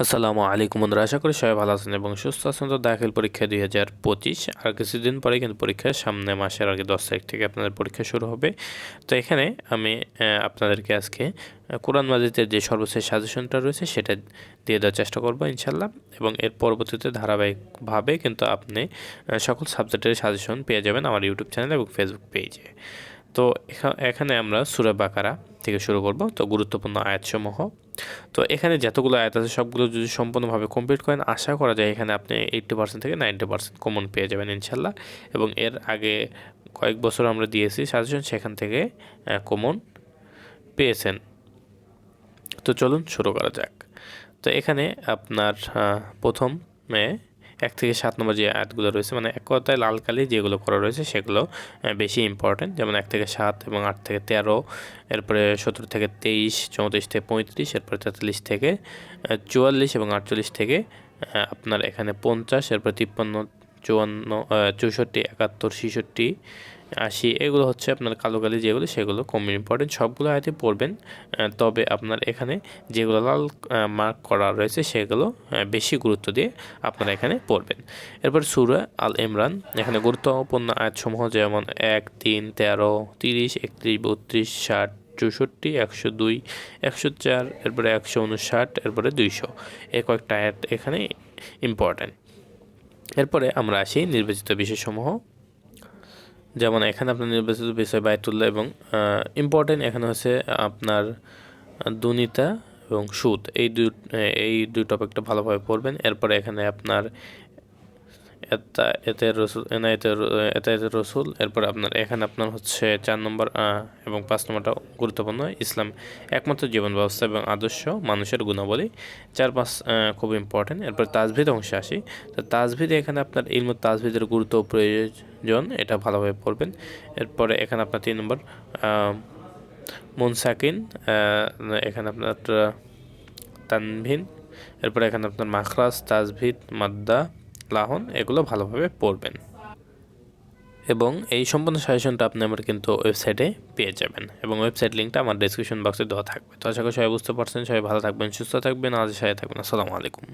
আসসালামু আলাইকুম বন্ধুরা, আশা করি সবাই ভালো আছেন এবং সুস্থ আছেন। তো দাখিল পরীক্ষা দুই হাজার পঁচিশ, আর কিছুদিন পরে কিন্তু পরীক্ষা সামনে মাসের আগে দশ তারিখ থেকে আপনাদের পরীক্ষা শুরু হবে। তো এখানে আমি আপনাদেরকে আজকে কোরআন মাজিদের যে সর্বশেষ সাজেশনটা রয়েছে সেটা দিয়ে দেওয়ার চেষ্টা করব ইনশাল্লাহ এবং এর পরবর্তীতে ধারাবাহিকভাবে কিন্তু আপনি সকল সাবজেক্টের সাজেশন পেয়ে যাবেন আমার ইউটিউব চ্যানেল এবং ফেসবুক পেজে। তো এখা- এখানে আমরা সুরে বাকারা থেকে শুরু করব। তো গুরুত্বপূর্ণ আয়াতসমূহ তো এখানে যতগুলো আয়াত আছে, সবগুলো যদি সম্পূর্ণভাবে কমপ্লিট করেন, আশা করা যায় এখানে আপনি এইটটি পার্সেন্ট থেকে নাইনটি পার্সেন্ট কমন পেয়ে যাবেন ইনশাল্লাহ। এবং এর আগে কয়েক বছর আমরা দিয়েছি সাজেশন সেখান থেকে কমন পেয়েছেন। তো চলুন শুরু করা যাক। তো এখানে আপনার প্রথম এক থেকে সাত নম্বর যে আয়াতগুলো রয়েছে মানে এক কথায় লাল কালি যেগুলো করা রয়েছে, সেগুলো বেশি ইম্পর্টেন্ট যেমন এক থেকে সাত এবং আট থেকে তেরো, এরপরে সতেরো থেকে তেইশ, চৌত্রিশ থেকে পঁয়ত্রিশ, এরপরে তেতাল্লিশ থেকে চুয়াল্লিশ এবং আটচল্লিশ থেকে আপনার এখানে পঞ্চাশ, এরপরে তিপ্পান্ন, চুয়ান্ন চৌষট্টি, একাত্তর, ছেষট্টি আশি এগুলো হচ্ছে আপনার কালো কালি যেগুলো, সেগুলো কম ইম্পর্টেন্ট সবগুলো আয়তে পড়বেন তবে আপনার এখানে যেগুলো লাল মার্ক করা রয়েছে, সেগুলো বেশি গুরুত্ব দিয়ে আপনারা এখানে পড়বেন। এরপর সুরা আল ইমরান, এখানে গুরুত্বপূর্ণ আয়াতসমূহ যেমন এক, তিন, তেরো, তিরিশ, একত্রিশ, বত্রিশ, ষাট, চৌষট্টি, একশো দুই, একশো চার, এরপরে একশো উনষাট, এরপরে দুইশো। এই কয়েকটা আয়াত এখানে ইম্পর্ট্যান্ট এরপরে আমরা আসি নির্বাচিত বিষয়সমূহ যেমন এখানে আপনার নির্বাচিত বিষয় বায়তুল্লাহ এবং ইম্পর্টেন্ট এখানে হচ্ছে আপনার দুনিতা এবং সুদ। এই দুই এই দুই টপিকটা ভালোভাবে পড়বেন। এরপরে এখানে আপনার এতা এতে রসুল রসুল। এরপর আপনার, এখানে আপনার হচ্ছে চার নম্বর এবং পাঁচ নম্বরটা গুরুত্বপূর্ণ, ইসলাম। একমাত্র জীবন ব্যবস্থা এবং আদর্শ মানুষের গুণাবলী। চার, পাঁচ খুব ইম্পর্টেন্ট এরপর তাজভিদ অংশে আসি। তো তাজভিদে এখানে আপনার ইলমু তাজভিদের গুরুত্ব প্রয়োজন, এটা ভালোভাবে পড়বেন। এরপরে এখানে আপনার তিন নম্বর মুনসাকিন এখানে আপনার তানভিন। এরপরে এখানে আপনার মাখরাজ তাজভিদ মাদ্দা লাহন এগুলো ভালোভাবে পড়বেন। এবং এই সম্পূর্ণ সাজেশনটা আপনি আমার কিন্তু ওয়েবসাইটে পেয়ে যাবেন। এবং ওয়েবসাইট লিঙ্কটা আমার ডিসক্রিপশন বক্সে দেওয়া থাকবে। তো আশা করি সবাই বুঝতে পারছেন। সবাই ভালো থাকবেন, সুস্থ থাকবেন। আজ সাথে থাকবেন আসসালামু আলাইকুম।